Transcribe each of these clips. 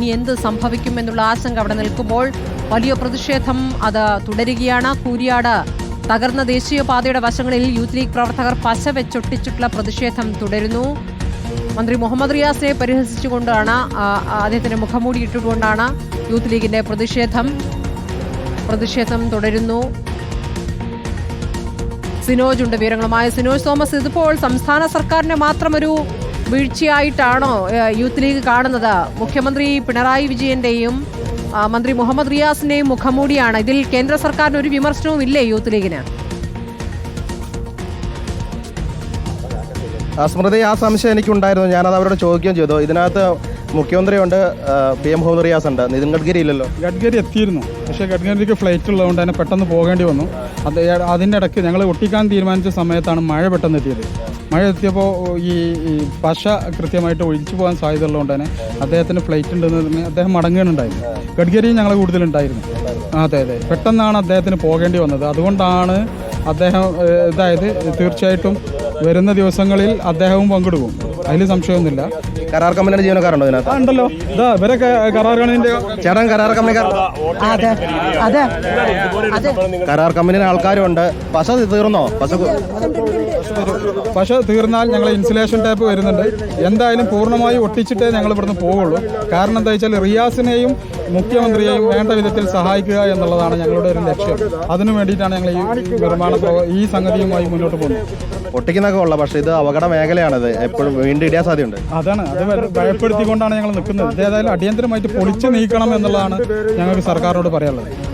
ഇനി എന്ത് സംഭവിക്കും എന്നുള്ള ആശങ്ക അവിടെ നിൽക്കുമ്പോൾ വലിയ പ്രതിഷേധം അത് തുടരുകയാണ്. കൂരിയാട് തകർന്ന ദേശീയപാതയുടെ വശങ്ങളിൽ യൂത്ത് ലീഗ് പ്രവർത്തകർ പശ വെച്ചൊട്ടിച്ചിട്ടുള്ള പ്രതിഷേധം തുടരുന്നു. മന്ത്രി മുഹമ്മദ് റിയാസിനെ പരിഹസിച്ചുകൊണ്ടാണ് അദ്ദേഹത്തിന് മുഖംമൂടി ഇട്ടുകൊണ്ടാണ് യൂത്ത് ലീഗിന്റെ പ്രതിഷേധം പ്രതിഷേധം തുടരുന്നു. സിനോജ് ഉണ്ട് വിവരങ്ങളുമായി. സിനോജ് തോമസ് ഇതിപ്പോൾ സംസ്ഥാന സർക്കാരിന് മാത്രം ഒരു വീഴ്ചയായിട്ടാണോ യൂത്ത് ലീഗ് കാണുന്നത്? മുഖ്യമന്ത്രി പിണറായി വിജയന്റെയും മന്ത്രി മുഹമ്മദ് റിയാസിന്റെയും മുഖംമൂടിയാണ്. ഇതിൽ കേന്ദ്ര സർക്കാരിന് ഒരു വിമർശനവും ഇല്ലേ യൂത്ത് ലീഗിന്? ആ സ്മൃതി ആ സംശയം എനിക്കുണ്ടായിരുന്നു. ഞാനത് അവരോട് ചോദിക്കുകയും ചെയ്തു. ഇതിനകത്ത് മുഖ്യമന്ത്രിയുണ്ട് പി എം മുഹമ്മദ് റിയാസ് ഉണ്ട് നിതിൻ ഗഡ്കരി ഇല്ലല്ലോ ഗഡ്കരി എത്തിയിരുന്നു. പക്ഷേ ഗഡ്കരിക്ക് ഫ്ലൈറ്റ് ഉള്ളതുകൊണ്ട് തന്നെ പെട്ടെന്ന് പോകേണ്ടി വന്നു. അത് അതിന്റെ ഇടയ്ക്ക് ഞങ്ങൾ ഒട്ടിക്കാൻ തീരുമാനിച്ച സമയത്താണ് മഴ പെട്ടെന്ന് എത്തിയത്. മഴ എത്തിയപ്പോൾ ഈ പശ കൃത്യമായിട്ട് ഒഴിച്ചു പോകാൻ സാധ്യത ഉള്ളതുകൊണ്ട് തന്നെ അദ്ദേഹത്തിന് ഫ്ലൈറ്റ് ഉണ്ടെന്ന് പറഞ്ഞ് അദ്ദേഹം മടങ്ങുകയുണ്ടായിരുന്നു. ഗഡ്കരിയും ഞങ്ങൾ കൂടുതലുണ്ടായിരുന്നു. അതെ അതെ. പെട്ടെന്നാണ് അദ്ദേഹത്തിന് പോകേണ്ടി വന്നത്. അതുകൊണ്ടാണ് അദ്ദേഹം ഇതായത് തീർച്ചയായിട്ടും വരുന്ന ദിവസങ്ങളിൽ അദ്ദേഹവും പങ്കെടുക്കും. അതിൽ സംശയമൊന്നുമില്ല. കരാർ കമ്പനിയുടെ ജീവനക്കാരുണ്ടോ ഇതിനകത്ത്? ഉണ്ടല്ലോ. ഇതാ ഇവരൊക്കെ കരാർ കമ്പനിന്റെ ചേട്ടൻ കരാർ കമ്പനിക്കാർ അതെ അതെ. അതെ. കരാർ കമ്പനിയുടെ ആൾക്കാരും ഉണ്ട് പശ തീർന്നോ? പശ പശ തീർന്നാൽ ഞങ്ങൾ ഇൻസുലേഷൻ ടാപ്പ് വരുന്നുണ്ട്. എന്തായാലും പൂർണമായി ഒട്ടിച്ചിട്ടേ ഞങ്ങൾ ഇവിടുന്ന് പോവുള്ളൂ. കാരണം എന്താ വെച്ചാൽ റിയാസിനെയും മുഖ്യമന്ത്രിയെയും വേണ്ട വിധത്തിൽ സഹായിക്കുക എന്നുള്ളതാണ് ഞങ്ങളുടെ ഒരു ലക്ഷ്യം. അതിനു വേണ്ടിയിട്ടാണ് ഞങ്ങൾ ഈ നിർമ്മാണ ഈ സംഗതിയുമായി മുന്നോട്ട് പോകുന്നത്. ഒട്ടിക്കുന്നൊക്കെ ഉള്ള. പക്ഷേ ഇത് അപകട മേഖലയാണിത്. എപ്പോഴും വീണ്ടും ഇടിയാൻ സാധ്യതയുണ്ട്. അതാണ്. അത് ഭയ- ഭയപ്പെടുത്തിക്കൊണ്ടാണ് ഞങ്ങൾ നിൽക്കുന്നത്. ഇത് ഏതായാലും അടിയന്തരമായിട്ട് പൊളിച്ചു നീക്കണം എന്നുള്ളതാണ് ഞങ്ങൾക്ക് സർക്കാരിനോട് പറയാനുള്ളത്.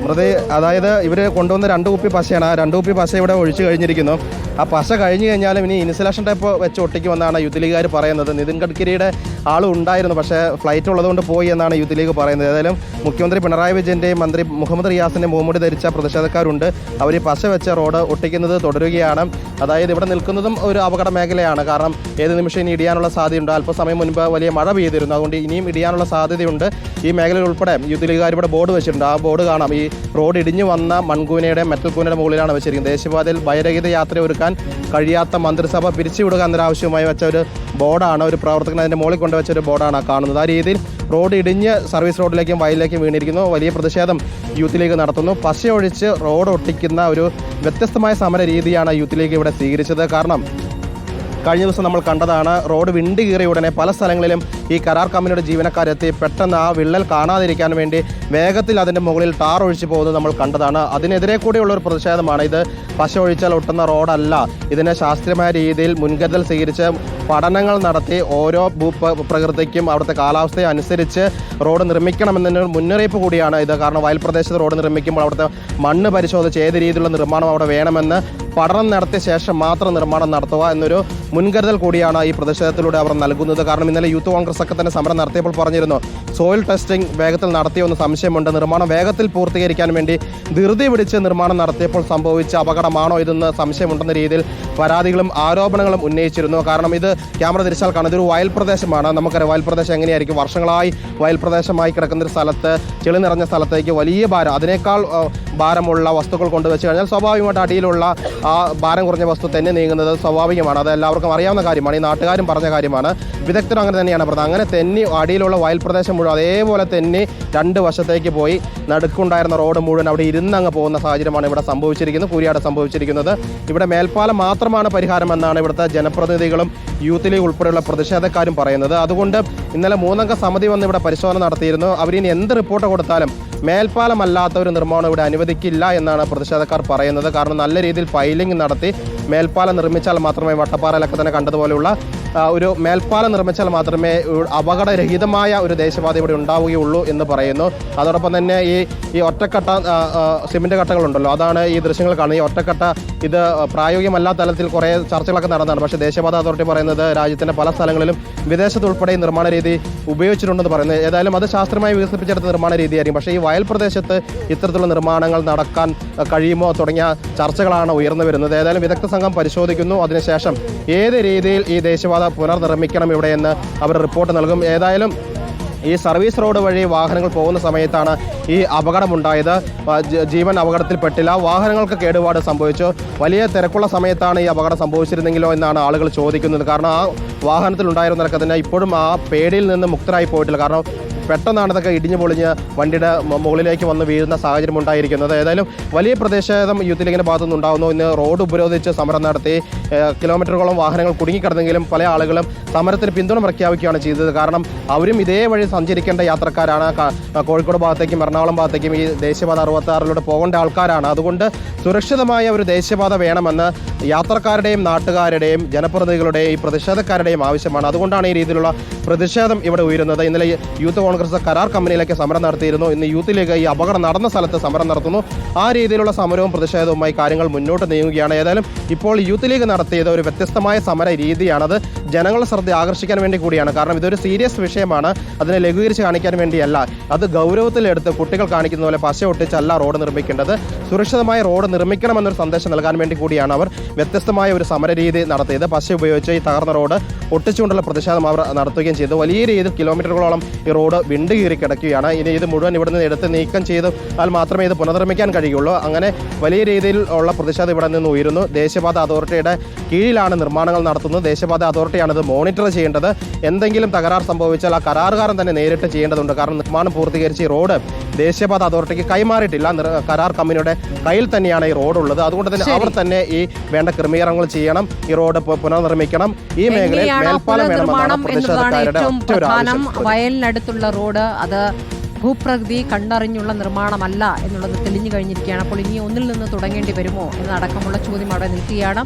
സ്മൃതി അതായത് ഇവർ കൊണ്ടുവന്ന രണ്ട് കുപ്പി പശയാണ്. ആ രണ്ട് കുപ്പി പശ ഇവിടെ ഒഴിച്ചു കഴിഞ്ഞിരിക്കുന്നു. ആ പശ കഴിഞ്ഞു കഴിഞ്ഞാലും ഇനി ഇൻസുലേഷൻ ടൈപ്പ് വെച്ച് ഒട്ടിക്കുമെന്നാണ് യൂത്ത് ലീഗുകാർ പറയുന്നത്. നിതിൻ ഗഡ്കരിയുടെ ആളും ഉണ്ടായിരുന്നു. പക്ഷേ ഫ്ലൈറ്റ് ഉള്ളതുകൊണ്ട് പോയി എന്നാണ് യൂത്ത് ലീഗ് പറയുന്നത്. ഏതായാലും മുഖ്യമന്ത്രി പിണറായി വിജയന്റെയും മന്ത്രി മുഹമ്മദ് റിയാസിന്റെ മുഹമ്മദ് ധരിച്ച പ്രതിഷേധക്കാരുണ്ട്. അവർ ഈ പശ വെച്ച റോഡ് ഒട്ടിക്കുന്നത് തുടരുകയാണ്. അതായത് ഇവിടെ നിൽക്കുന്നതും ഒരു അപകട മേഖലയാണ്. കാരണം ഏത് നിമിഷം ഇനി ഇടിയാനുള്ള സാധ്യതയുണ്ട്? അല്പസമയം മുൻപ് വലിയ മഴ പെയ്തിരുന്നു. അതുകൊണ്ട് ഇനിയും ഇടിയാനുള്ള സാധ്യതയുണ്ട്. ഈ മേഖലയിൽ ഉൾപ്പെടെ യുദ്ധ ലീഗുകാർ ഇവിടെ ബോർഡ് വെച്ചിട്ടുണ്ട്. ആ ബോർഡ് കാണാം. ഈ റോഡ് ഇടിഞ്ഞു വന്ന മൺകൂനയുടെ മെറ്റൽ കൂനയുടെ മുകളിലാണ് വെച്ചിരിക്കുന്നത്. ദേശീയപാതയിൽ ഭയരഹിത യാത്ര ഒരുക്കാൻ കഴിയാത്ത മന്ത്രിസഭ പിരിച്ചുവിടുക എന്നൊരാവശ്യമായി വെച്ച ഒരു ബോർഡാണ്. ഒരു പ്രവർത്തകൻ അതിന്റെ മുകളിൽ കൊണ്ടുവച്ച ഒരു ബോർഡാണ് കാണുന്നത്. ആ രീതിയിൽ റോഡ് ഇടിഞ്ഞ് സർവീസ് റോഡിലേക്കും വയലിലേക്കും വീണിരിക്കുന്നു. വലിയ പ്രതിഷേധം യൂത്ത് ലീഗ് നടത്തുന്നു. പശയൊഴിച്ച് റോഡ് ഒട്ടിക്കുന്ന ഒരു വ്യത്യസ്തമായ സമര രീതിയാണ് യൂത്ത് ലീഗ് ഇവിടെ സ്വീകരിച്ചത്. കാരണം കഴിഞ്ഞ ദിവസം നമ്മൾ കണ്ടതാണ് റോഡ് വിണ്ടി കീറിയ ഉടനെ പല സ്ഥലങ്ങളിലും ഈ കരാർ കമ്പനിയുടെ ജീവനക്കാരെത്തി പെട്ടെന്ന് ആ വിള്ളൽ കാണാതിരിക്കാൻ വേണ്ടി വേഗത്തിൽ അതിന്റെ മുകളിൽ ടാർ ഒഴിച്ചു പോകുന്നത് നമ്മൾ കണ്ടതാണ്. അതിനെതിരെ കൂടിയുള്ള ഒരു പ്രതിഷേധമാണ് ഇത്. പശ ഒഴിച്ചാൽ ഒട്ടുന്ന റോഡല്ല. ഇതിനെ ശാസ്ത്രീയമായ രീതിയിൽ മുൻകരുതൽ സ്വീകരിച്ച് പഠനങ്ങൾ നടത്തി ഓരോ ഭൂപ്രകൃതിക്കും അവിടുത്തെ കാലാവസ്ഥയെ അനുസരിച്ച് റോഡ് നിർമ്മിക്കണമെന്നതിന് മുന്നറിയിപ്പ് കൂടിയാണ് ഇത്. കാരണം വയൽ പ്രദേശത്ത് റോഡ് നിർമ്മിക്കുമ്പോൾ അവിടുത്തെ മണ്ണ് പരിശോധിച്ച് ഏത് രീതിയിലുള്ള നിർമ്മാണം അവിടെ വേണമെന്ന് പഠനം നടത്തിയ ശേഷം മാത്രം നിർമ്മാണം നടത്തുക എന്നൊരു മുൻകരുതൽ കൂടിയാണ് ഈ പ്രതിഷേധത്തിലൂടെ അവർ നൽകുന്നത്. കാരണം ഇന്നലെ യൂത്ത് കോൺഗ്രസ് ഒക്കെ തന്നെ സമരം നടത്തിയപ്പോൾ പറഞ്ഞിരുന്നു സോയിൽ ടെസ്റ്റിംഗ് വേഗത്തിൽ നടത്തിയെന്ന് സംശയമുണ്ട്. നിർമ്മാണം വേഗത്തിൽ പൂർത്തീകരിക്കാൻ വേണ്ടി ധൃതി പിടിച്ച് നിർമ്മാണം നടത്തിയപ്പോൾ സംഭവിച്ച അപകടമാണോ ഇതെന്ന് സംശയമുണ്ടെന്ന രീതിയിൽ പരാതികളും ആരോപണങ്ങളും ഉന്നയിച്ചിരുന്നു. കാരണം ഇത് ക്യാമറ തിരിച്ചാൽ കാണാം ഇതൊരു വയൽ പ്രദേശമാണ്. നമുക്കറിയാം വയൽ പ്രദേശം എങ്ങനെയായിരിക്കും? വർഷങ്ങളായി വയൽ പ്രദേശമായി കിടക്കുന്ന ഒരു സ്ഥലത്ത് ചെളി നിറഞ്ഞ സ്ഥലത്തേക്ക് വലിയ ഭാരം. അതിനേക്കാൾ ഭാരമുള്ള വസ്തുക്കൾ കൊണ്ടുവച്ച് കഴിഞ്ഞാൽ സ്വാഭാവികമായിട്ട് അടിയിലുള്ള ആ ഭാരം കുറഞ്ഞ വസ്തു തന്നെ നീങ്ങുന്നത് സ്വാഭാവികമാണ്. അത് എല്ലാവർക്കും അറിയാവുന്ന കാര്യമാണ്. ഈ നാട്ടുകാരും പറഞ്ഞ കാര്യമാണ്. വിദഗ്ധരും അങ്ങനെ തന്നെയാണ് പറഞ്ഞത്. അങ്ങനെ തെന്നി അടിയിലുള്ള വയൽ പ്രദേശം മുഴുവൻ അതേപോലെ തന്നെ രണ്ട് വശത്തേക്ക് പോയി നടുക്കുണ്ടായിരുന്ന റോഡ് മുഴുവൻ അവിടെ ഇരുന്നങ്ങ് പോകുന്ന സാഹചര്യമാണ് ഇവിടെ സംഭവിച്ചിരിക്കുന്നത്. കൂരിയാട് സംഭവിച്ചിരിക്കുന്നത്. ഇവിടെ മേൽപ്പാലം മാത്രമാണ് പരിഹാരമെന്നാണ് ഇവിടുത്തെ ജനപ്രതിനിധികളും യൂത്ത് ലീഗ് ഉൾപ്പെടെയുള്ള പ്രതിഷേധക്കാരും പറയുന്നത്. അതുകൊണ്ട് ഇന്നലെ മൂന്നംഗ സമിതി വന്ന് ഇവിടെ പരിശോധന നടത്തിയിരുന്നു. അവരിനി എന്ത് റിപ്പോർട്ട് കൊടുത്താലും മേൽപ്പാലമല്ലാത്ത ഒരു നിർമ്മാണം ഇവിടെ അനുവദിക്കില്ല എന്നാണ് പ്രതിഷേധക്കാർ പറയുന്നത്. കാരണം നല്ല രീതിയിൽ ഫൈലിംഗ് നടത്തി മേൽപ്പാലം നിർമ്മിച്ചാൽ മാത്രമേ വട്ടപ്പാറയിലൊക്കെ തന്നെ കണ്ടതുപോലെയുള്ള ഒരു മേൽപ്പാലം നിർമ്മിച്ചാൽ മാത്രമേ അപകടരഹിതമായ ഒരു ദേശപാത ഇവിടെ ഉണ്ടാവുകയുള്ളൂ എന്ന് പറയുന്നു. അതോടൊപ്പം തന്നെ ഈ ഈ ഒറ്റക്കട്ട സിമെന്റ് കട്ടകളുണ്ടല്ലോ. അതാണ് ഈ ദൃശ്യങ്ങൾ കാണുന്നത്. ഈ ഒറ്റക്കട്ട ഇത് പ്രായോഗികമല്ലാത്ത തലത്തിൽ കുറേ ചർച്ചകളൊക്കെ നടന്നതാണ്. പക്ഷേ ദേശപാത അതോറിറ്റി പറയുന്നത് രാജ്യത്തിന്റെ പല സ്ഥലങ്ങളിലും വിദേശത്തുൾപ്പെടെ ഈ നിർമ്മാണ രീതി ഉപയോഗിച്ചിട്ടുണ്ടെന്ന് പറയുന്നത്. ഏതായാലും അത് ശാസ്ത്രമായി വികസിപ്പിച്ചെടുത്ത നിർമ്മാണ രീതിയായിരിക്കും. പക്ഷേ ഈ വയൽ പ്രദേശത്ത് ഇത്തരത്തിലുള്ള നിർമ്മാണങ്ങൾ നടക്കാൻ കഴിയുമോ തുടങ്ങിയ ചർച്ചകളാണ് ഉയർന്നു വരുന്നത്. ഏതായാലും വിദഗ്ധ സംഘം പരിശോധിക്കുന്നു. അതിനുശേഷം ഏത് രീതിയിൽ ഈ ദേശീയപാത പുനർനിർമ്മിക്കണം ഇവിടെയെന്ന് അവർ റിപ്പോർട്ട് നൽകും. ഏതായാലും ഈ സർവീസ് റോഡ് വഴി വാഹനങ്ങൾ പോകുന്ന സമയത്താണ് ഈ അപകടമുണ്ടായത്. ജീവൻ അപകടത്തിൽപ്പെട്ടില്ല. വാഹനങ്ങൾക്ക് കേടുപാട് സംഭവിച്ചു. വലിയ തിരക്കുള്ള സമയത്താണ് ഈ അപകടം സംഭവിച്ചിരുന്നെങ്കിലോ എന്നാണ് ആളുകൾ ചോദിക്കുന്നത്. കാരണം ആ വാഹനത്തിൽ ഉണ്ടായിരുന്നവരൊക്കെ തന്നെ ഇപ്പോഴും ആ പേടിയിൽ നിന്ന് മുക്തരായി പോയിട്ടില്ല. കാരണം പെട്ടെന്നാണ് ഇതൊക്കെ ഇടിഞ്ഞു പൊളിഞ്ഞ് വണ്ടിയുടെ മുകളിലേക്ക് വന്ന് വീഴുന്ന സാഹചര്യം ഉണ്ടായിരിക്കുന്നത്. ഏതായാലും വലിയ പ്രതിഷേധം യൂത്ത് ലീഗിന്റെ ഭാഗത്തുനിന്ന് ഉണ്ടാകുന്നു ഇന്ന് റോഡ് ഉപരോധിച്ച് സമരം നടത്തി കിലോമീറ്ററുകളോളം വാഹനങ്ങൾ കുടുങ്ങിക്കിടന്നെങ്കിലും പല ആളുകളും സമരത്തിന് പിന്തുണ പ്രഖ്യാപിക്കുകയാണ് ചെയ്തത്. കാരണം അവരും ഇതേ വഴി സഞ്ചരിക്കേണ്ട യാത്രക്കാരാണ്. കോഴിക്കോട് ഭാഗത്തേക്കും എറണാകുളം ഭാഗത്തേക്കും ഈ ദേശീയപാത അറുപത്താറിലൂടെ പോകേണ്ട ആൾക്കാരാണ്. അതുകൊണ്ട് സുരക്ഷിതമായ ഒരു ദേശീയപാത വേണമെന്ന് യാത്രക്കാരുടെയും നാട്ടുകാരുടെയും ജനപ്രതിനിധികളുടെയും ഈ പ്രതിഷേധക്കാരുടെയും ആവശ്യമാണ്. അതുകൊണ്ടാണ് ഈ രീതിയിലുള്ള പ്രതിഷേധം ഇവിടെ ഉയരുന്നത്. ഇന്നലെ യൂത്ത് കോൺഗ്രസ് കരാർ കമ്പനിയിലേക്ക് സമരം നടത്തിയിരുന്നു. ഇന്ന് യൂത്ത് ലീഗ് ഈ അപകടം നടന്ന സ്ഥലത്ത് സമരം നടത്തുന്നു. ആ രീതിയിലുള്ള സമരവും പ്രതിഷേധവുമായി കാര്യങ്ങൾ മുന്നോട്ട് നീങ്ങുകയാണ്. ഏതായാലും ഇപ്പോൾ യൂത്ത് ലീഗ് നടത്തിയത് ഒരു വ്യത്യസ്തമായ സമര രീതിയാണത്. ജനങ്ങളുടെ ശ്രദ്ധ ആകർഷിക്കാൻ വേണ്ടി കൂടിയാണ്. കാരണം ഇതൊരു സീരിയസ് വിഷയമാണ്. അതിനെ ലഘൂകരിച്ച് കാണിക്കാൻ വേണ്ടിയല്ല. അത് ഗൗരവത്തിലെടുത്ത് കുട്ടികൾ കാണിക്കുന്ന പോലെ പശ ഒട്ടിച്ചല്ല റോഡ് നിർമ്മിക്കേണ്ടത്. സുരക്ഷിതമായ റോഡ് നിർമ്മിക്കണമെന്നൊരു സന്ദേശം നൽകാൻ വേണ്ടി കൂടിയാണ് അവർ വ്യത്യസ്തമായ ഒരു സമര രീതി നടത്തിയത്. പശ ഉപയോഗിച്ച് ഈ തകർന്ന റോഡ് ഒട്ടിച്ചുകൊണ്ടുള്ള പ്രതിഷേധം അവർ നടത്തുകയും ചെയ്തു. വലിയ രീതിയിൽ കിലോമീറ്ററുകളോളം ഈ റോഡ് വിണ്ടുകീറി കിടക്കുകയാണ്. ഇനി ഇത് മുഴുവൻ ഇവിടുന്ന് എടുത്ത് നീക്കം ചെയ്താൽ മാത്രമേ ഇത് പുനർനിർമ്മിക്കാൻ കഴിയുള്ളൂ. അങ്ങനെ വലിയ രീതിയിൽ ഉള്ള പ്രതിഷേധം ഇവിടെ നിന്ന് ഉയരുന്നു. ദേശീയപാത അതോറിറ്റിയുടെ കീഴിലാണ് നിർമ്മാണങ്ങൾ നടത്തുന്നത്. ദേശീയപാത അതോറിറ്റിയാണ് ഇത് മോണിറ്റർ ചെയ്യേണ്ടത്? എന്തെങ്കിലും തകരാർ സംഭവിച്ചാൽ ആ കരാറുകാരൻ തന്നെ നേരിട്ട് ചെയ്യേണ്ടതുണ്ട്. കാരണം നിർമ്മാണം പൂർത്തീകരിച്ച് ഈ റോഡ് ദേശീയപാത അതോറിറ്റിക്ക് കൈമാറിയിട്ടില്ല. കരാർ കമ്പനിയുടെ കയ്യിൽ തന്നെയാണ് ഈ റോഡ് ഉള്ളത് അതുകൊണ്ട് തന്നെ അവർ തന്നെ ഈ വേണ്ട ക്രമീകരണങ്ങൾ ചെയ്യണം. ഈ റോഡ് പുനർനിർമ്മിക്കണം. ഈ മേഖലയിൽ മേൽപ്പാലം വേണമെന്നാണ് പ്രതിഷേധക്കാരുടെ വയലിനടുത്തുള്ള റോഡ് അത് ഭൂപ്രകൃതി കണ്ടറിഞ്ഞുള്ള നിർമ്മാണമല്ല എന്നുള്ളത് തെളിഞ്ഞു കഴിഞ്ഞിരിക്കുകയാണ്. അപ്പോൾ ഇനി ഒന്നിൽ നിന്ന് തുടങ്ങേണ്ടി വരുമോ എന്നടക്കമുള്ള ചോദ്യം അവിടെ നിൽക്കുകയാണ്.